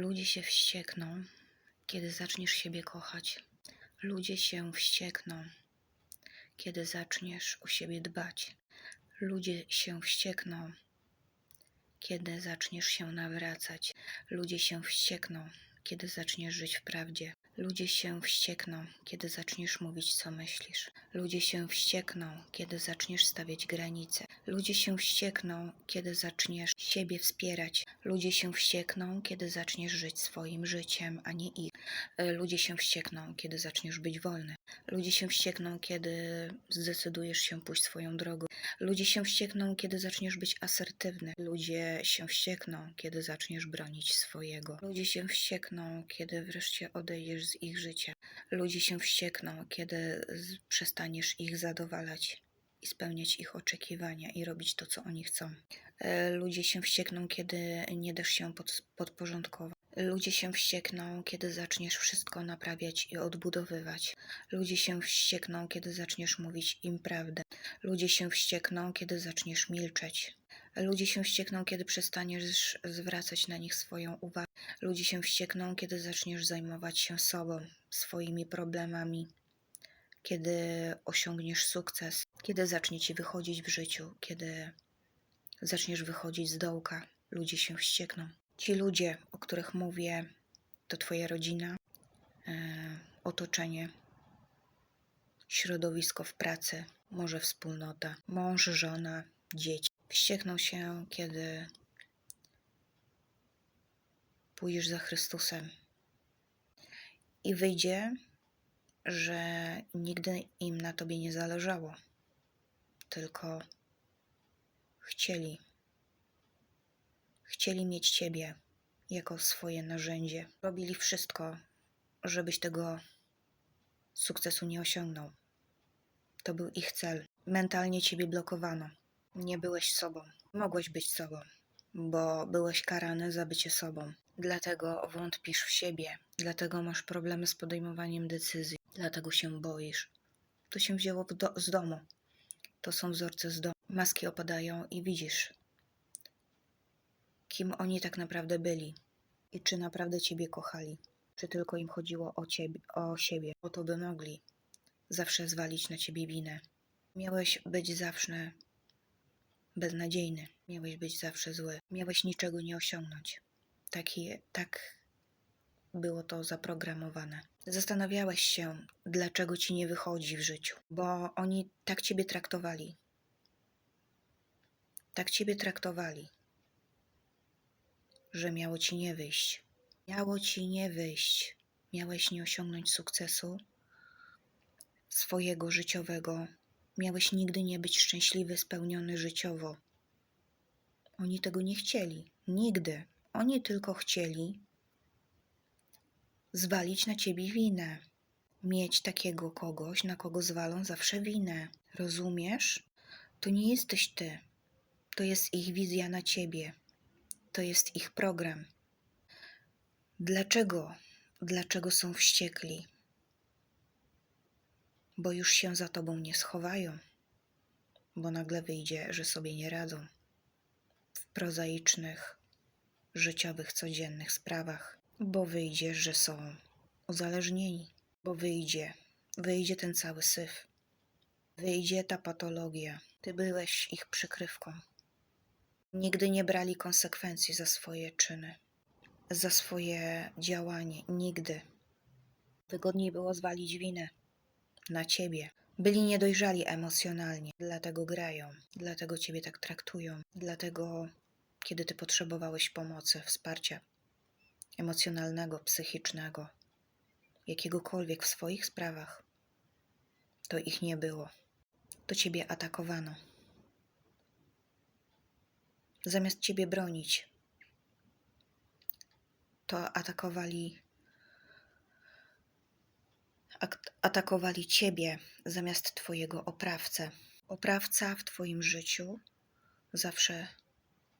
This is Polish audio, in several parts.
Ludzie się wściekną, kiedy zaczniesz siebie kochać. Ludzie się wściekną, kiedy zaczniesz o siebie dbać. Ludzie się wściekną, kiedy zaczniesz się nawracać. Ludzie się wściekną, kiedy zaczniesz żyć w prawdzie. Ludzie się wściekną, kiedy zaczniesz mówić, co myślisz. Ludzie się wściekną, kiedy zaczniesz stawiać granice. Ludzie się wściekną, kiedy zaczniesz siebie wspierać. Ludzie się wściekną, kiedy zaczniesz żyć swoim życiem, a nie ich. E, Ludzie się wściekną, kiedy zaczniesz być wolny. Ludzie się wściekną, kiedy zdecydujesz się pójść swoją drogą. Ludzie się wściekną, kiedy zaczniesz być asertywny. Ludzie się wściekną, kiedy zaczniesz bronić swojego. Ludzie się wściekną, kiedy wreszcie odejdziesz z ich życia. Ludzie się wściekną, kiedy przestaniesz ich zadowalać i spełniać ich oczekiwania i robić to, co oni chcą. E, Ludzie się wściekną, kiedy nie dasz się pod, podporządkować. Ludzie się wściekną, kiedy zaczniesz wszystko naprawiać i odbudowywać. Ludzie się wściekną, kiedy zaczniesz mówić im prawdę. Ludzie się wściekną, kiedy zaczniesz milczeć. Ludzie się wściekną, kiedy przestaniesz zwracać na nich swoją uwagę. Ludzie się wściekną, kiedy zaczniesz zajmować się sobą, swoimi problemami, kiedy osiągniesz sukces, kiedy zacznie ci wychodzić w życiu, kiedy zaczniesz wychodzić z dołka. Ludzie się wściekną. Ci ludzie, o których mówię, to Twoja rodzina, e, otoczenie, środowisko w pracy, może wspólnota, mąż, żona, dzieci. Wściekną się, kiedy pójdziesz za Chrystusem i wyjdzie, że nigdy im na tobie nie zależało, tylko chcieli. Chcieli mieć ciebie jako swoje narzędzie. Robili wszystko, żebyś tego sukcesu nie osiągnął. To był ich cel. Mentalnie ciebie blokowano. Nie byłeś sobą. Mogłeś być sobą, bo byłeś karany za bycie sobą. Dlatego wątpisz w siebie, dlatego masz problemy z podejmowaniem decyzji, dlatego się boisz. To się wzięło do- z domu. To są wzorce z domu. Maski opadają i widzisz, kim oni tak naprawdę byli i czy naprawdę ciebie kochali, czy tylko im chodziło o ciebie, o siebie, o to by mogli zawsze zwalić na ciebie winę. Miałeś być zawsze beznadziejny, miałeś być zawsze zły, miałeś niczego nie osiągnąć. Taki, tak było to zaprogramowane. Zastanawiałeś się, dlaczego ci nie wychodzi w życiu, bo oni tak ciebie traktowali. Tak ciebie traktowali, że miało ci nie wyjść. Miało ci nie wyjść. Miałeś nie osiągnąć sukcesu swojego życiowego. Miałeś nigdy nie być szczęśliwy, spełniony życiowo. Oni tego nie chcieli. Nigdy. Oni tylko chcieli zwalić na ciebie winę. Mieć takiego kogoś, na kogo zwalą zawsze winę. Rozumiesz? To nie jesteś ty. To jest ich wizja na ciebie. To jest ich program. Dlaczego? Dlaczego są wściekli? Bo już się za tobą nie schowają, bo nagle wyjdzie, że sobie nie radzą w prozaicznych, życiowych, codziennych sprawach, bo wyjdzie, że są uzależnieni, bo wyjdzie, wyjdzie ten cały syf, wyjdzie ta patologia. Ty byłeś ich przykrywką. Nigdy nie brali konsekwencji za swoje czyny, za swoje działanie. Nigdy. Wygodniej było zwalić winę na ciebie. Byli niedojrzali emocjonalnie, dlatego grają, dlatego ciebie tak traktują, dlatego kiedy ty potrzebowałeś pomocy, wsparcia emocjonalnego, psychicznego, jakiegokolwiek w swoich sprawach, to ich nie było. To ciebie atakowano. Zamiast ciebie bronić, to atakowali ak- atakowali ciebie zamiast twojego oprawcę. Oprawca w twoim życiu zawsze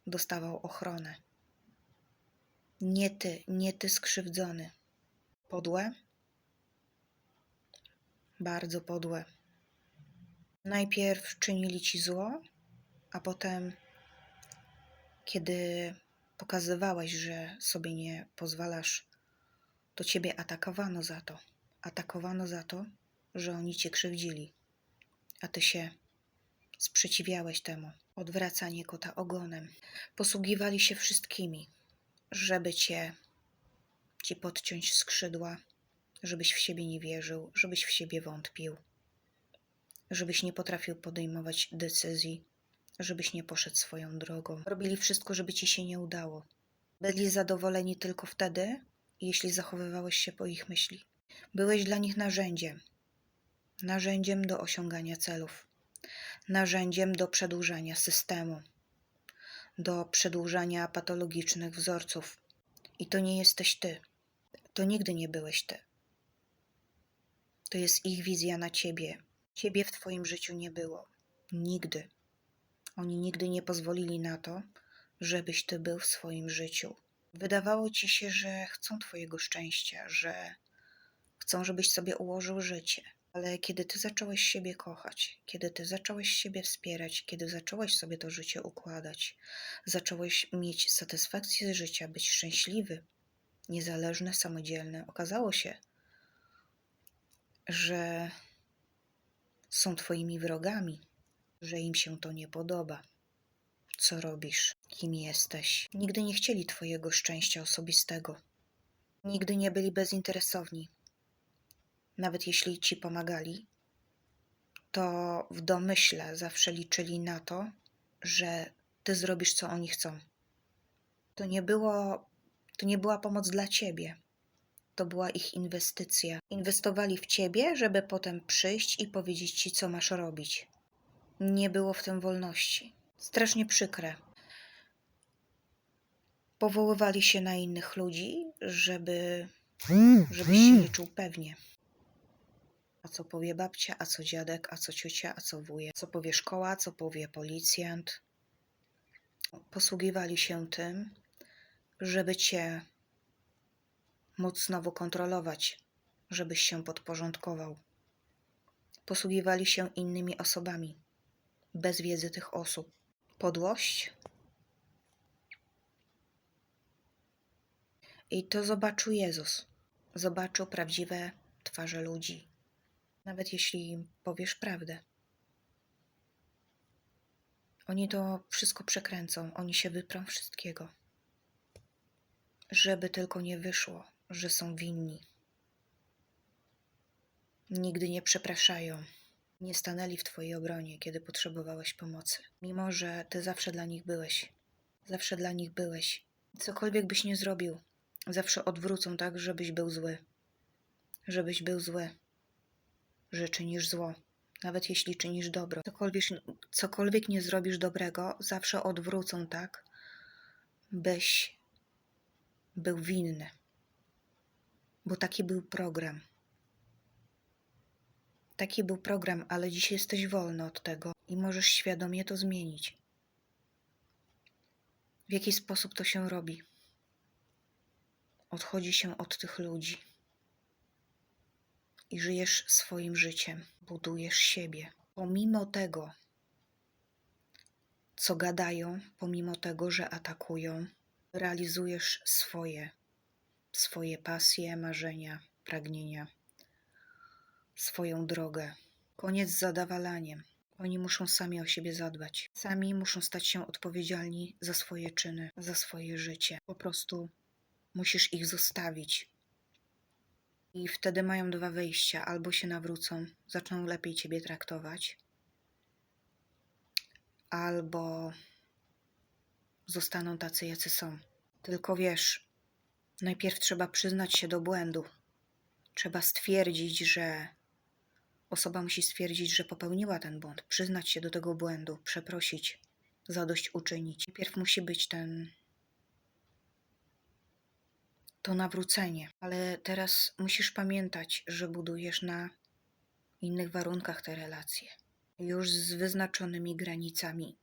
dostawał ochronę. Nie ty, nie ty skrzywdzony. Podłe? Bardzo podłe. Najpierw czynili ci zło, a potem, kiedy pokazywałaś, że sobie nie pozwalasz, to ciebie atakowano za to. Atakowano za to, że oni cię krzywdzili, a ty się sprzeciwiałeś temu. Odwracanie kota ogonem. Posługiwali się wszystkimi, żeby cię ci podciąć skrzydła, żebyś w siebie nie wierzył, żebyś w siebie wątpił, żebyś nie potrafił podejmować decyzji, żebyś nie poszedł swoją drogą. Robili wszystko, żeby ci się nie udało. Byli zadowoleni tylko wtedy, jeśli zachowywałeś się po ich myśli. Byłeś dla nich narzędziem, narzędziem do osiągania celów, narzędziem do przedłużania systemu, do przedłużania patologicznych wzorców. I to nie jesteś ty. To nigdy nie byłeś ty. To jest ich wizja na ciebie. Ciebie w twoim życiu nie było. Nigdy. Oni nigdy nie pozwolili na to, żebyś ty był w swoim życiu. Wydawało ci się, że chcą twojego szczęścia, że chcą, żebyś sobie ułożył życie. Ale kiedy ty zacząłeś siebie kochać, kiedy ty zacząłeś siebie wspierać, kiedy zacząłeś sobie to życie układać, zacząłeś mieć satysfakcję z życia, być szczęśliwy, niezależny, samodzielny, okazało się, że są twoimi wrogami, że im się to nie podoba. Co robisz? Kim jesteś? Nigdy nie chcieli twojego szczęścia osobistego. Nigdy nie byli bezinteresowni. Nawet jeśli ci pomagali, to w domyśle zawsze liczyli na to, że ty zrobisz, co oni chcą. To nie było, to nie była pomoc dla ciebie. To była ich inwestycja. Inwestowali w ciebie, żeby potem przyjść i powiedzieć ci, co masz robić. Nie było w tym wolności. Strasznie przykre. Powoływali się na innych ludzi, żeby, żebyś się nie czuł pewnie. A co powie babcia, a co dziadek, a co ciocia, a co wujek, co powie szkoła, co powie policjant. Posługiwali się tym, żeby cię móc znowu kontrolować, żebyś się podporządkował. Posługiwali się innymi osobami, bez wiedzy tych osób. Podłość. I to zobaczył Jezus. Zobaczył prawdziwe twarze ludzi, nawet jeśli im powiesz prawdę. Oni to wszystko przekręcą, oni się wyprą wszystkiego, żeby tylko nie wyszło, że są winni. Nigdy nie przepraszają. Nie stanęli w Twojej obronie, kiedy potrzebowałeś pomocy. Mimo, że Ty zawsze dla nich byłeś. Zawsze dla nich byłeś. Cokolwiek byś nie zrobił, zawsze odwrócą tak, żebyś był zły. Żebyś był zły. Że czynisz zło. Nawet jeśli czynisz dobro. Cokolwiek, cokolwiek nie zrobisz dobrego, zawsze odwrócą tak, byś był winny bo taki był program. Taki był program, ale dziś jesteś wolny od tego i możesz świadomie to zmienić. W jaki sposób to się robi? Odchodzi się od tych ludzi i żyjesz swoim życiem, budujesz siebie. Pomimo tego, co gadają, pomimo tego, że atakują, realizujesz swoje swoje pasje, marzenia, pragnienia, swoją drogę. Koniec z zadawalaniem. Oni muszą sami o siebie zadbać. Sami muszą stać się odpowiedzialni za swoje czyny, za swoje życie. Po prostu musisz ich zostawić. I wtedy mają dwa wyjścia: albo się nawrócą, zaczną lepiej ciebie traktować, albo zostaną tacy, jacy są. Tylko wiesz, Najpierw trzeba przyznać się do błędu. Trzeba stwierdzić, że osoba musi stwierdzić, że popełniła ten błąd, przyznać się do tego błędu, przeprosić, zadośćuczynić. Najpierw musi być ten to nawrócenie, ale teraz musisz pamiętać, że budujesz na innych warunkach te relacje, już z wyznaczonymi granicami,